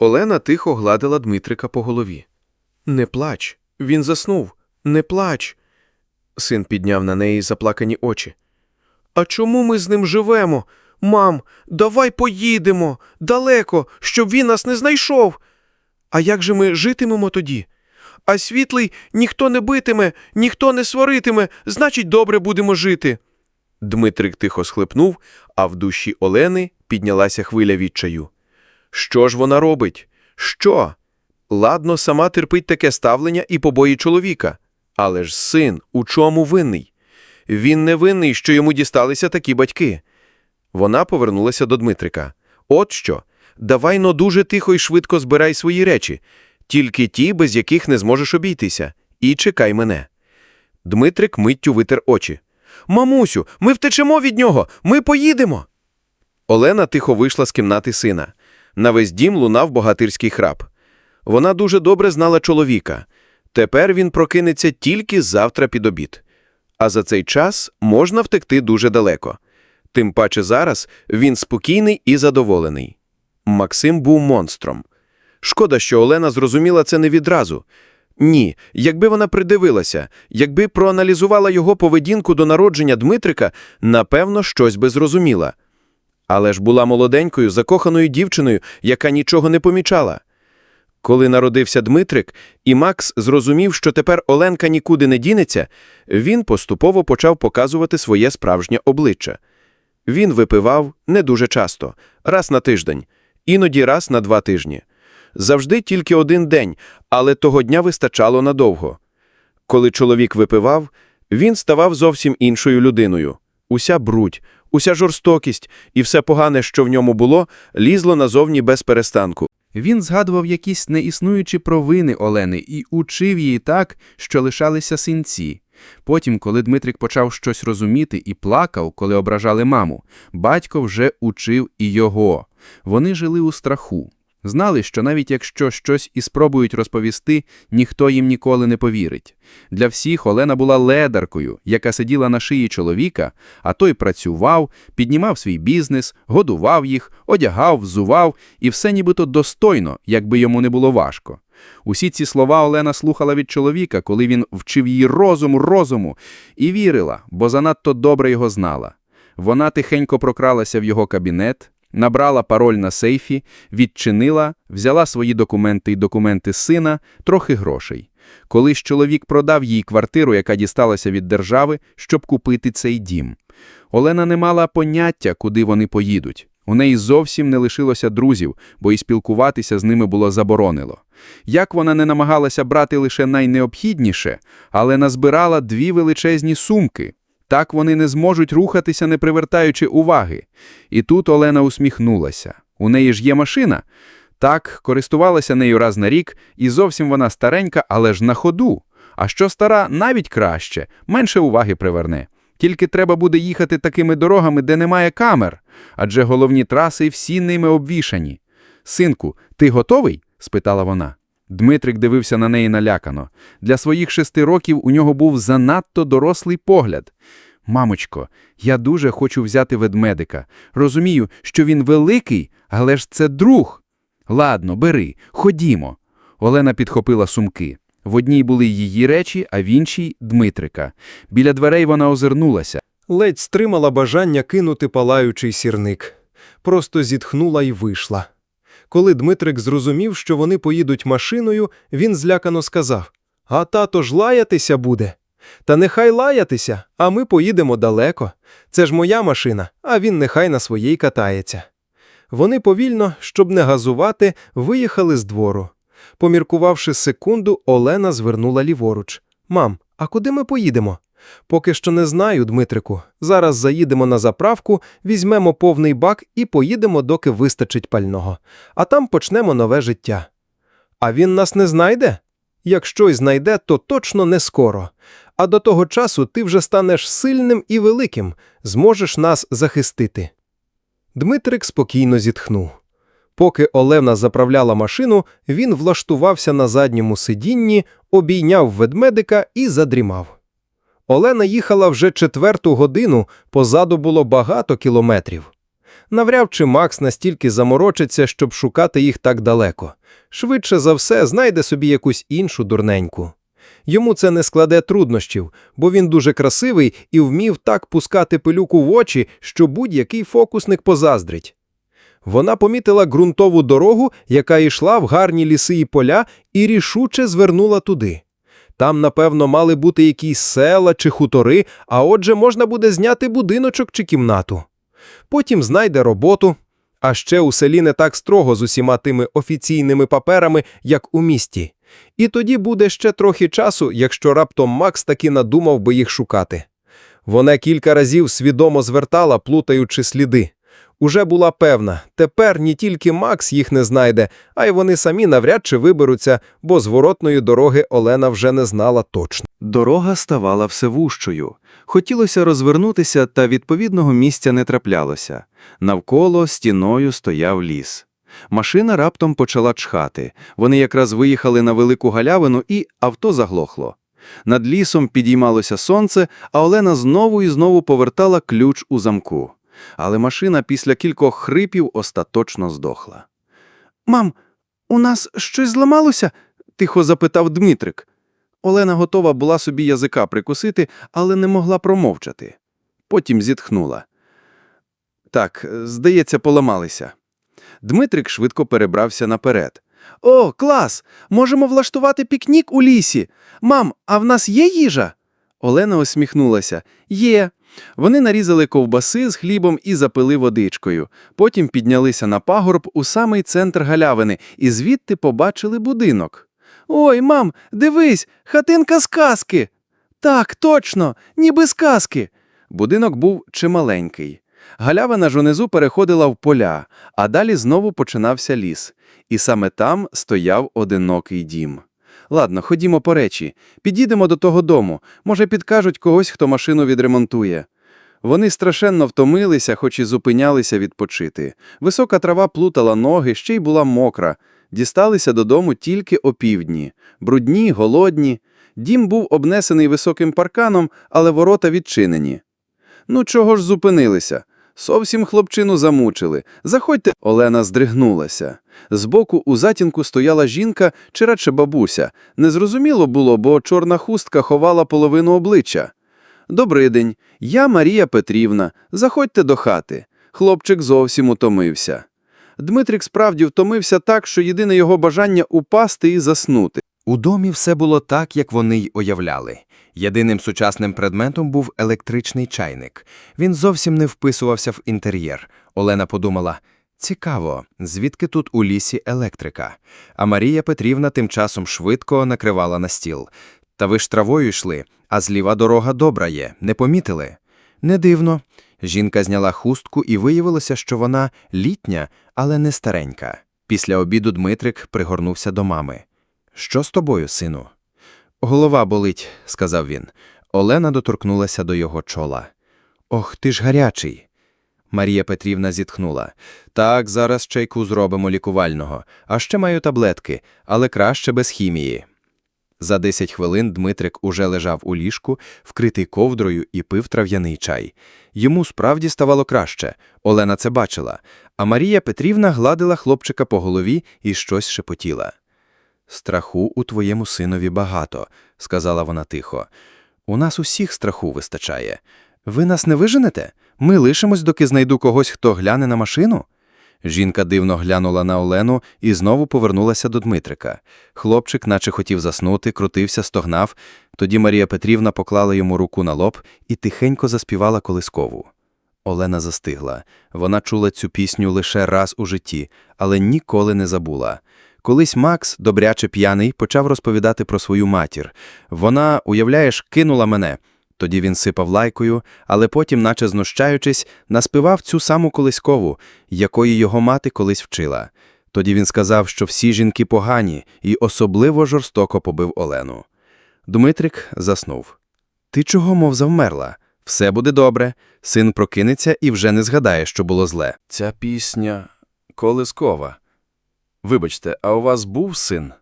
Олена тихо гладила Дмитрика по голові. Не плач, він заснув. Не плач. Син підняв на неї заплакані очі. А чому ми з ним живемо? Мам, давай поїдемо далеко, щоб він нас не знайшов. А як же ми житимемо тоді? А світлий ніхто не битиме, ніхто не сваритиме, значить, добре будемо жити. Дмитрик тихо схлипнув, а в душі Олени піднялася хвиля відчаю. Що ж вона робить? Що? Ладно, сама терпить таке ставлення і побої чоловіка. Але ж син у чому винний? Він не винний, що йому дісталися такі батьки. Вона повернулася до Дмитрика. От що, давай но дуже тихо і швидко збирай свої речі, тільки ті, без яких не зможеш обійтися, і чекай мене. Дмитрик миттю витер очі. Мамусю, ми втечемо від нього, ми поїдемо. Олена тихо вийшла з кімнати сина. На весь дім лунав богатирський храп. Вона дуже добре знала чоловіка. Тепер він прокинеться тільки завтра під обід. А за цей час можна втекти дуже далеко. Тим паче зараз він спокійний і задоволений. Максим був монстром. Шкода, що Олена зрозуміла це не відразу. Ні, якби вона придивилася, якби проаналізувала його поведінку до народження Дмитрика, напевно, щось би зрозуміла. Але ж була молоденькою, закоханою дівчиною, яка нічого не помічала. Коли народився Дмитрик, і Макс зрозумів, що тепер Оленка нікуди не дінеться, він поступово почав показувати своє справжнє обличчя. Він випивав не дуже часто, раз на тиждень, іноді раз на два тижні. Завжди тільки один день, але того дня вистачало надовго. Коли чоловік випивав, він ставав зовсім іншою людиною. Уся брудь, уся жорстокість і все погане, що в ньому було, лізло назовні без перестанку. Він згадував якісь неіснуючі провини Олени і учив її так, що лишалися синці. Потім, коли Дмитрик почав щось розуміти і плакав, коли ображали маму, батько вже учив і його. Вони жили у страху. Знали, що навіть якщо щось і спробують розповісти, ніхто їм ніколи не повірить. Для всіх Олена була ледаркою, яка сиділа на шиї чоловіка, а той працював, піднімав свій бізнес, годував їх, одягав, взував, і все нібито достойно, якби йому не було важко. Усі ці слова Олена слухала від чоловіка, коли він вчив її розуму, розуму, і вірила, бо занадто добре його знала. Вона тихенько прокралася в його кабінет, набрала пароль на сейфі, відчинила, взяла свої документи і документи сина, трохи грошей. Колись чоловік продав їй квартиру, яка дісталася від держави, щоб купити цей дім. Олена не мала поняття, куди вони поїдуть. У неї зовсім не лишилося друзів, бо і спілкуватися з ними було заборонено. Як вона не намагалася брати лише найнеобхідніше, але назбирала дві величезні сумки. Так вони не зможуть рухатися, не привертаючи уваги. І тут Олена усміхнулася. У неї ж є машина. Так, користувалася нею раз на рік, і зовсім вона старенька, але ж на ходу. А що стара, навіть краще, менше уваги приверне. Тільки треба буде їхати такими дорогами, де немає камер, адже головні траси всі ними обвішані. Синку, ти готовий? спитала вона. Дмитрик дивився на неї налякано. Для своїх шести років у нього був занадто дорослий погляд. Мамочко, я дуже хочу взяти ведмедика. Розумію, що він великий, але ж це друг. Ладно, бери, ходімо. Олена підхопила сумки. В одній були її речі, а в іншій Дмитрика. Біля дверей вона озирнулася. Ледь стримала бажання кинути палаючий сірник. Просто зітхнула і вийшла. Коли Дмитрик зрозумів, що вони поїдуть машиною, він злякано сказав: А тато ж лаятися буде. Та нехай лаятися, а ми поїдемо далеко. Це ж моя машина, а він нехай на своїй катається. Вони повільно, щоб не газувати, виїхали з двору. Поміркувавши секунду, Олена звернула ліворуч. Мам, а куди ми поїдемо? Поки що не знаю, Дмитрику. Зараз заїдемо на заправку, візьмемо повний бак і поїдемо, доки вистачить пального. А там почнемо нове життя. А він нас не знайде? Якщо й знайде, то точно не скоро. А до того часу ти вже станеш сильним і великим, зможеш нас захистити. Дмитрик спокійно зітхнув. Поки Олена заправляла машину, він влаштувався на задньому сидінні, обійняв ведмедика і задрімав. Олена їхала вже четверту годину, позаду було багато кілометрів. Навряд чи Макс настільки заморочиться, щоб шукати їх так далеко. Швидше за все, знайде собі якусь іншу дурненьку. Йому це не складе труднощів, бо він дуже красивий і вмів так пускати пилюку в очі, що будь-який фокусник позаздрить. Вона помітила ґрунтову дорогу, яка йшла в гарні ліси і поля, і рішуче звернула туди. Там, напевно, мали бути якісь села чи хутори, а отже, можна буде зняти будиночок чи кімнату. Потім знайде роботу. А ще у селі не так строго з усіма тими офіційними паперами, як у місті. І тоді буде ще трохи часу, якщо раптом Макс таки надумав би їх шукати. Вона кілька разів свідомо звертала, плутаючи сліди. Уже була певна, тепер не тільки Макс їх не знайде, а й вони самі навряд чи виберуться, бо зворотної дороги Олена вже не знала точно. Дорога ставала все вужчою. Хотілося розвернутися, та відповідного місця не траплялося. Навколо стіною стояв ліс. Машина раптом почала чхати. Вони якраз виїхали на велику галявину, і авто заглохло. Над лісом підіймалося сонце, а Олена знову і знову повертала ключ у замку. Але машина після кількох хрипів остаточно здохла. Мам, у нас щось зламалося? тихо запитав Дмитрик. Олена готова була собі язика прикусити, але не могла промовчати. Потім зітхнула. Так, здається, поламалися. Дмитрик швидко перебрався наперед. О, клас! Можемо влаштувати пікнік у лісі. Мам, а в нас є їжа? Олена усміхнулася. Є. Вони нарізали ковбаси з хлібом і запили водичкою. Потім піднялися на пагорб у самий центр галявини і звідти побачили будинок. Ой, мам, дивись, хатинка з казки. Так, точно, ніби з казки. Будинок був чималенький. Галявина ж унизу переходила в поля, а далі знову починався ліс. І саме там стояв одинокий дім. Ладно, ходімо по речі, підійдемо до того дому. Може, підкажуть когось, хто машину відремонтує. Вони страшенно втомилися, хоч і зупинялися відпочити. Висока трава плутала ноги, ще й була мокра. Дісталися додому тільки опівдні. Брудні, голодні. Дім був обнесений високим парканом, але ворота відчинені. Ну, чого ж зупинилися? Зовсім хлопчину замучили. Заходьте. Олена здригнулася. Збоку у затінку стояла жінка чи радше бабуся. Незрозуміло було, бо чорна хустка ховала половину обличчя. «Добрий день, я Марія Петрівна. Заходьте до хати. Хлопчик зовсім утомився. Дмитрик справді втомився так, що єдине його бажання упасти і заснути. У домі все було так, як вони й уявляли. Єдиним сучасним предметом був електричний чайник. Він зовсім не вписувався в інтер'єр. Олена подумала: цікаво, звідки тут у лісі електрика? А Марія Петрівна тим часом швидко накривала на стіл. Та ви ж травою йшли, а зліва дорога добра є, не помітили? Не дивно. Жінка зняла хустку і виявилося, що вона літня, але не старенька. Після обіду Дмитрик пригорнувся до мами. Що з тобою, сину? Голова болить, сказав він. Олена доторкнулася до його чола. Ох, ти ж гарячий. Марія Петрівна зітхнула. Так, зараз чайку зробимо лікувального. А ще маю таблетки, але краще без хімії. За 10 хвилин Дмитрик уже лежав у ліжку, вкритий ковдрою і пив трав'яний чай. Йому справді ставало краще. Олена це бачила. А Марія Петрівна гладила хлопчика по голові і щось шепотіла. Страху у твоєму синові багато, сказала вона тихо. У нас усіх страху вистачає. Ви нас не виженете? Ми лишимось, доки знайду когось, хто гляне на машину? Жінка дивно глянула на Олену і знову повернулася до Дмитрика. Хлопчик, наче хотів заснути, крутився, стогнав. Тоді Марія Петрівна поклала йому руку на лоб і тихенько заспівала колискову. Олена застигла. Вона чула цю пісню лише раз у житті, але ніколи не забула. Колись Макс, добряче п'яний, почав розповідати про свою матір. Вона, уявляєш, кинула мене. Тоді він сипав лайкою, але потім, наче знущаючись, наспівав цю саму колискову, якої його мати колись вчила. Тоді він сказав, що всі жінки погані, і особливо жорстоко побив Олену. Дмитрик заснув. Ти чого, мов завмерла? Все буде добре. Син прокинеться і вже не згадає, що було зле. Ця пісня колискова. Вибачте, а у вас був син?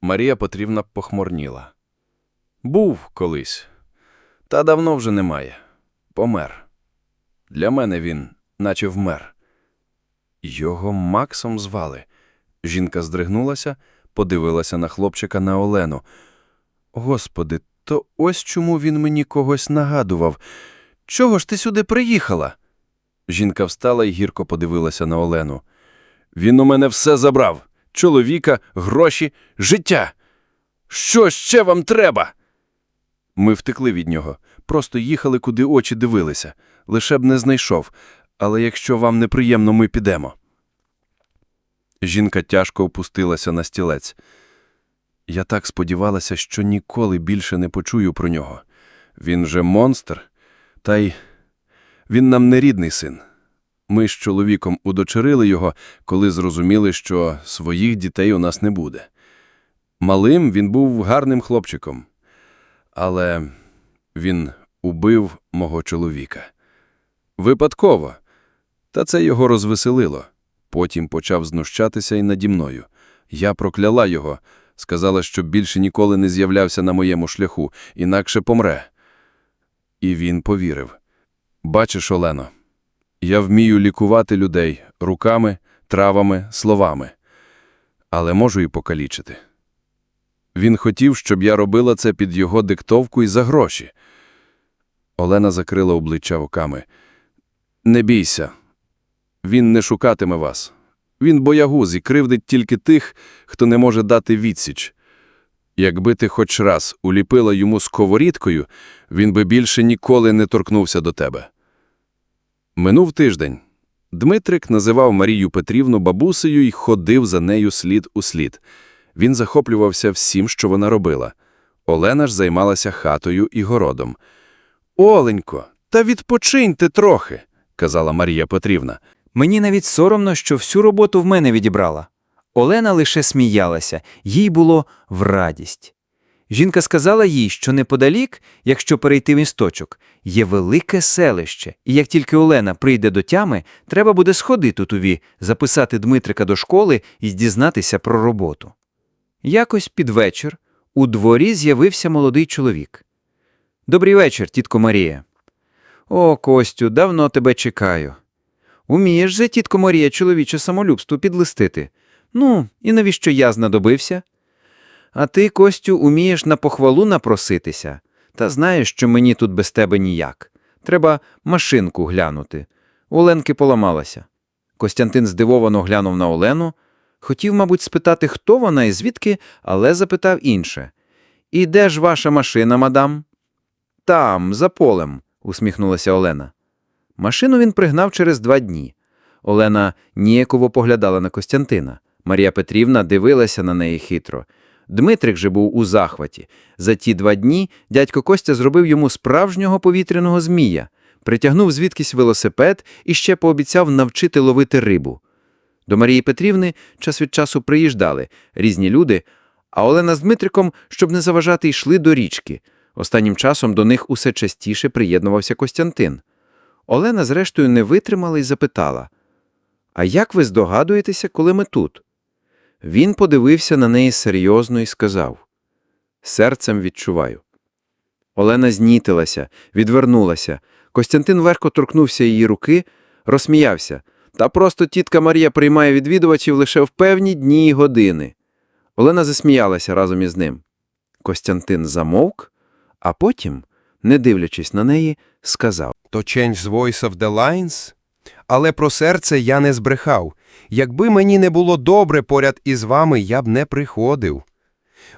Марія Петрівна похмурніла. Був колись. Та давно вже немає. Помер. Для мене він наче вмер. Його Максом звали. Жінка здригнулася, подивилася на хлопчика на Олену. Господи, то ось чому він мені когось нагадував. Чого ж ти сюди приїхала? Жінка встала і гірко подивилася на Олену. Він у мене все забрав чоловіка, гроші, життя. Що ще вам треба? Ми втекли від нього, просто їхали, куди очі дивилися. Лише б не знайшов. Але якщо вам неприємно, ми підемо. Жінка тяжко опустилася на стілець. Я так сподівалася, що ніколи більше не почую про нього. Він же монстр, та й він нам не рідний син. Ми з чоловіком удочерили його, коли зрозуміли, що своїх дітей у нас не буде. Малим він був гарним хлопчиком, але він убив мого чоловіка. Випадково. Та це його розвеселило. Потім почав знущатися і наді мною. Я прокляла його, сказала, що більше ніколи не з'являвся на моєму шляху, інакше помре. І він повірив. Бачиш, Олено, я вмію лікувати людей руками, травами, словами, але можу і покалічити. Він хотів, щоб я робила це під його диктовку і за гроші. Олена закрила обличчя руками. Не бійся. Він не шукатиме вас. Він боягуз і кривдить тільки тих, хто не може дати відсіч. Якби ти хоч раз уліпила йому сковорідкою, він би більше ніколи не торкнувся до тебе. Минув тиждень. Дмитрик називав Марію Петрівну бабусею і ходив за нею слід у слід. Він захоплювався всім, що вона робила. Олена ж займалася хатою і городом. Оленько, та відпочиньте трохи, казала Марія Петрівна. Мені навіть соромно, що всю роботу в мене відібрала. Олена лише сміялася, їй було в радість. Жінка сказала їй, що неподалік, якщо перейти в місточок, є велике селище, і як тільки Олена прийде до тями, треба буде сходити туві, записати Дмитрика до школи і дізнатися про роботу. Якось під вечір у дворі з'явився молодий чоловік. Добрий вечір, тітко Марія. О, Костю, давно тебе чекаю. Умієш же, тітко Марія, чоловіче самолюбство підлистити. Ну, і навіщо я знадобився? А ти, Костю, умієш на похвалу напроситися, та знаєш, що мені тут без тебе ніяк. Треба машинку глянути. Оленки поламалася. Костянтин здивовано глянув на Олену. Хотів, мабуть, спитати, хто вона і звідки, але запитав інше. І де ж ваша машина, мадам? Там, за полем, усміхнулася Олена. Машину він пригнав через два дні. Олена ніяково поглядала на Костянтина. Марія Петрівна дивилася на неї хитро. Дмитрик же був у захваті. За ті два дні дядько Костя зробив йому справжнього повітряного змія, притягнув звідкись велосипед і ще пообіцяв навчити ловити рибу. До Марії Петрівни час від часу приїжджали різні люди, а Олена з Дмитриком, щоб не заважати, йшли до річки. Останнім часом до них усе частіше приєднувався Костянтин. Олена, зрештою, не витримала і запитала: А як ви здогадуєтеся, коли ми тут? Він подивився на неї серйозно і сказав: Серцем відчуваю. Олена знітилася, відвернулася. Костянтин легко торкнувся її руки, розсміявся. Та просто тітка Марія приймає відвідувачів лише в певні дні й години. Олена засміялася разом із ним. Костянтин замовк, а потім, не дивлячись на неї, сказав. То change voice of the lines? Але про серце я не збрехав. Якби мені не було добре поряд із вами, я б не приходив.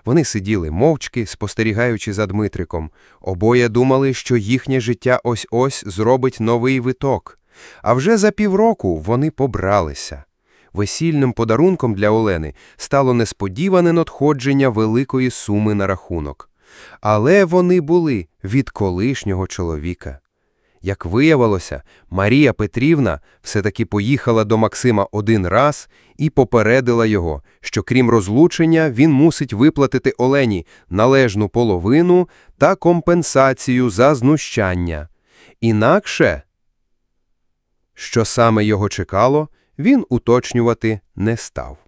Вони сиділи мовчки, спостерігаючи за Дмитриком. Обоє думали, що їхнє життя ось-ось зробить новий виток. А вже за півроку вони побралися. Весільним подарунком для Олени стало несподіване надходження великої суми на рахунок. Але вони були від колишнього чоловіка. Як виявилося, Марія Петрівна все-таки поїхала до Максима один раз і попередила його, що крім розлучення він мусить виплатити Олені належну половину та компенсацію за знущання. Інакше, що саме його чекало, він уточнювати не став.